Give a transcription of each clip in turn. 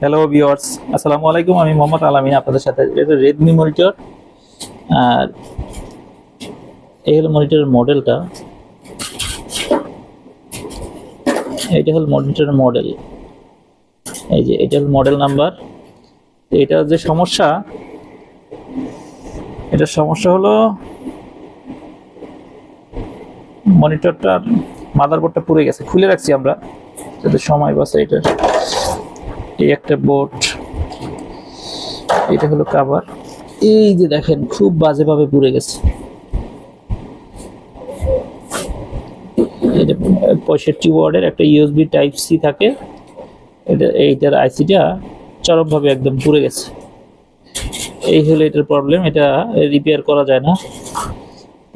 Hello viewers আসসালামু আলাইকুম আমি মোহাম্মদ আলামিন আপনাদের সাথে। এটা রেডমি মনিটর আর এই হলো মনিটরের মডেলটা এইটা হলো মনিটরের মডেল এই যে এটা হলো মডেল নাম্বার এটা যে সমস্যা, এটার সমস্যা হলো মনিটরটার মাদারবোর্ডটা পুড়ে গেছে। খুলে রাখছি আমরা, যাতে সময় বাঁচে এটার এই একটা বোর্ড এটা হলো কাভার এই যে দেখেন, খুব বাজেভাবে পুড়ে গেছে। এটা পঁয়ষট্টি ওয়ার্ডের একটা ইউএসবি টাইপ সি থাকে। এটা, এইটার আইসিটা চরমভাবে একদম পুড়ে গেছে। এই হলো এটার প্রবলেম এটা রিপেয়ার করা যায় না।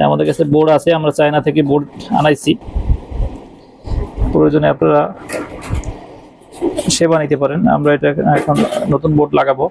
আমাদের কাছে বোর্ড আছে, আমরা চায়না থেকে বোর্ড আনাইছি। প্রয়োজনে আপনারা সেবা নিতে পারেন। আমরা এটা এখন নতুন বোর্ড লাগাবো।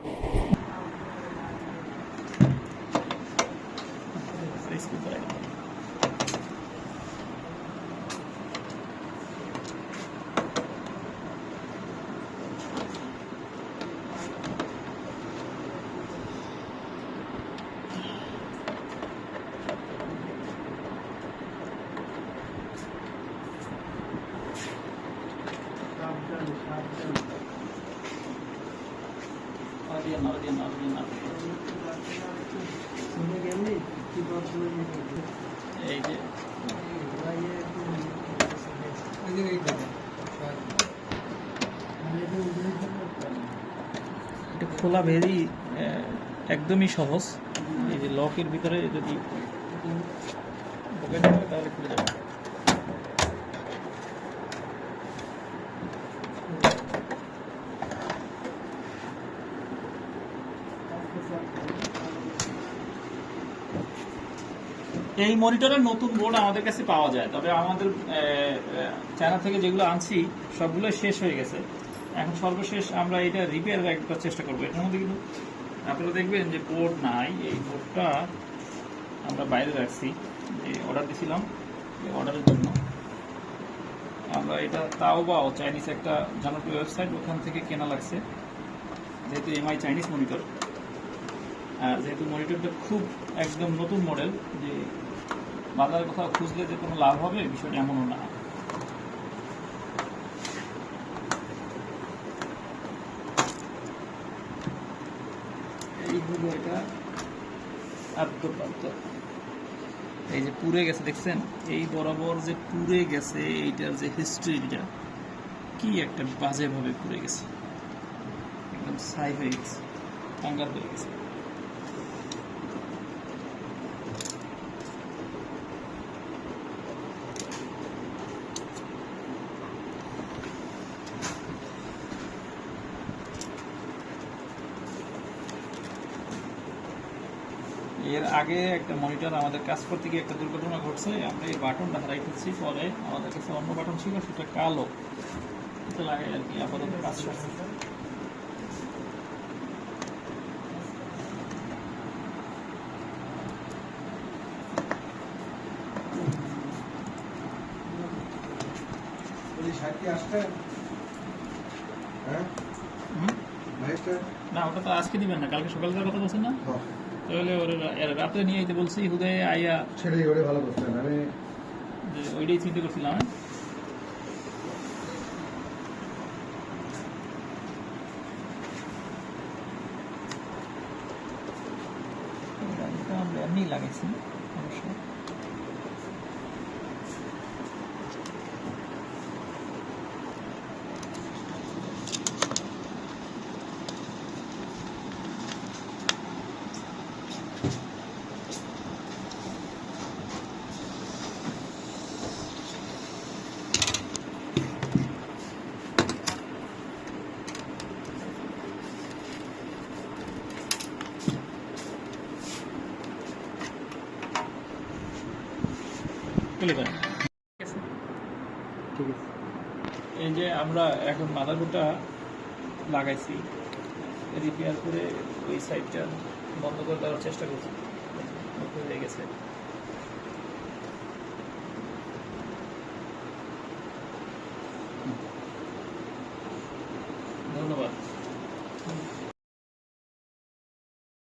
এটা খোলা ভেরি একদমই সহজ। এই যে লকের ভিতরে যদি তাহলে খুলে যাবে। এই মনিটরের নতুন বোর্ড আমাদের কাছে পাওয়া যায়। তবে আমাদের চায়না থেকে যেগুলো আনছি সবগুলো শেষ হয়ে গেছে। এখন সর্বশেষ আমরা এটা রিপেয়ার একবার চেষ্টা করব। এটার মধ্যে কিন্তু আপনারা দেখবেন যে বোর্ড নাই। এই বোর্ডটা আমরা বাইরে রাখছি। যে অর্ডার দিয়েছিলাম এই অর্ডারের জন্য। আমরা এটা তাও বা চাইনিজ একটা জনপ্রিয় ওয়েবসাইট ওখান থেকে কেনা লাগছে। যেহেতু এমআই চাইনিজ মনিটর আর যেহেতু মনিটরটা খুব একদম নতুন মডেল যে বাজারে কোথাও খুঁজলে যে কোনো লাভ হবে বিষয়টা এমনও না। এই হলো এটা আদ্যপ্রাপ্ত এই যে পুড়ে গেছে দেখছেন? এই বরাবর যে পুড়ে গেছে এইটার যে হিস্ট্রিটা কি একটা বাজেভাবে পুড়ে গেছে। একদম ছাই হয়ে গেছে টাঙ্গার হয়ে গেছে। এর আগে একটা মনিটর আমাদের কাজ করতে গিয়ে একটা দুর্ঘটনা ঘটছে। আমরা এই বাটনটা হারাই ফেলছি পরে আমাদের কাছে অন্য বাটন ছিল সেটা কালো। এটা লাগে আর কি আপাতত কাজ করছে। হ্যাঁ? না ওটা তো আজকে দিবেন না কালকে সকালকার কথা বলছেন না? তাহলে ওর রাতে নিয়ে যেতে বলছি হুদে আইয়া সেটাই ওরে ভালো করছেন আমি ওইটাই চিন্তা করছিলাম হ্যাঁ? এমনি লাগাইছি খুলে দেন ঠিক আছে। ঠিক আছে। এই যে আমরা এখন মাদারবোর্ডটা লাগাইছি রিপেয়ার করে ওই সাইডটা বন্ধ করে দেওয়ার চেষ্টা করছি। হয়ে গেছে।